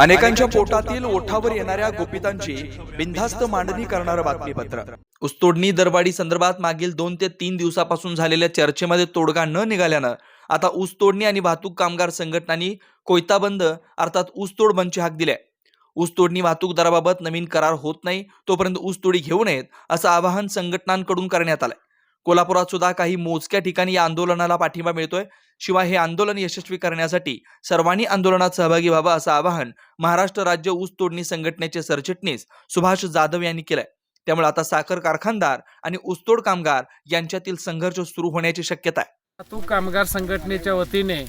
अनेकांच्या पोटातील ओठावर येणाऱ्या गोपितांची बिनधास्त मांडणी करणारं बातमीपत्र. ऊसतोडणी दरवाढी संदर्भात मागील दोन ते तीन दिवसापासून झालेल्या चर्चेमध्ये तोडगा न निघाल्यानं आता ऊस तोडणी आणि वाहतूक कामगार संघटनांनी कोयता बंद अर्थात ऊसतोड बंदची हाक दिली आहे ऊस तोडणी वाहतूक दराबाबत नवीन करार होत नाही तोपर्यंत ऊसतोडी घेऊ नयेत असं आवाहन संघटनांकडून करण्यात आलंय. कोल्हापुरात सुद्धा काही मोजक्या ठिकाणी या आंदोलनाला पाठिंबा मिळतोय. शिवाय हे आंदोलन यशस्वी करण्यासाठी सर्वांनी आंदोलनात सहभागी व्हावं असं आवाहन महाराष्ट्र राज्य ऊस तोडणी संघटनेचे सरचिटणीस सुभाष जाधव यांनी केलंय. त्यामुळे आता साखर कारखानदार आणि ऊसतोड कामगार यांच्यातील संघर्ष सुरू होण्याची शक्यता आहे. तू कामगार संघटनेच्या वतीने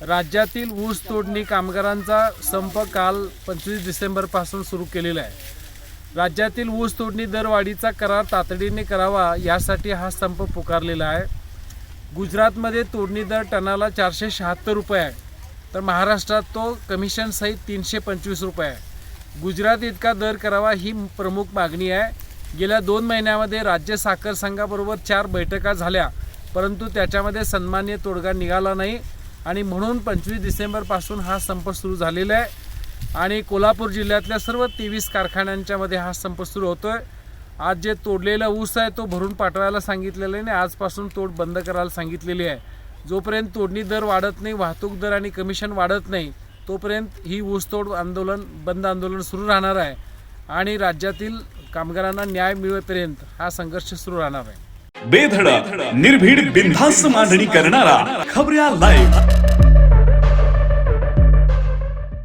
राज्यातील ऊस तोडणी कामगारांचा संप काल पंचवीस डिसेंबरपासून सुरू केलेला आहे. राज्यातील ऊस तोडणी दरवाढीचा करार तातडीने करावा यासाठी हा संप पुकारलेला आहे. गुजरातमध्ये तोडणी दर टनाला चारशे शहात्तर रुपये आहे. तर महाराष्ट्रात तो कमिशनसहित तीनशे पंचवीस रुपये आहे. गुजरात इतका दर करावा ही प्रमुख मागणी आहे. गेल्या दोन महिन्यामध्ये राज्य साखर संघाबरोबर चार बैठका झाल्या परंतु त्याच्यामध्ये सन्मान्य तोडगा निघाला नाही आणि म्हणून पंचवीस डिसेंबरपासून हा संप सुरू झालेला आहे. आणि कोल्हापूर जिल्ह्यातल्या सर्व तेवीस कारखान्यांच्यामध्ये हा संप सुरू होतोय. आज जे तोडलेला ऊस आहे तो भरून पाठवायला सांगितलेलं आहे आणि आजपासून तोड बंद करायला सांगितलेली आहे. जोपर्यंत तोडणी दर वाढत नाही वाहतूक दर आणि कमिशन वाढत नाही तोपर्यंत ही ऊसतोड आंदोलन बंद आंदोलन सुरू राहणार आहे आणि राज्यातील कामगारांना न्याय मिळेपर्यंत हा संघर्ष सुरू राहणार आहे. बेधडक निर्भीड बिनधास्त मांडणी करणारा खबऱ्या लाईव्ह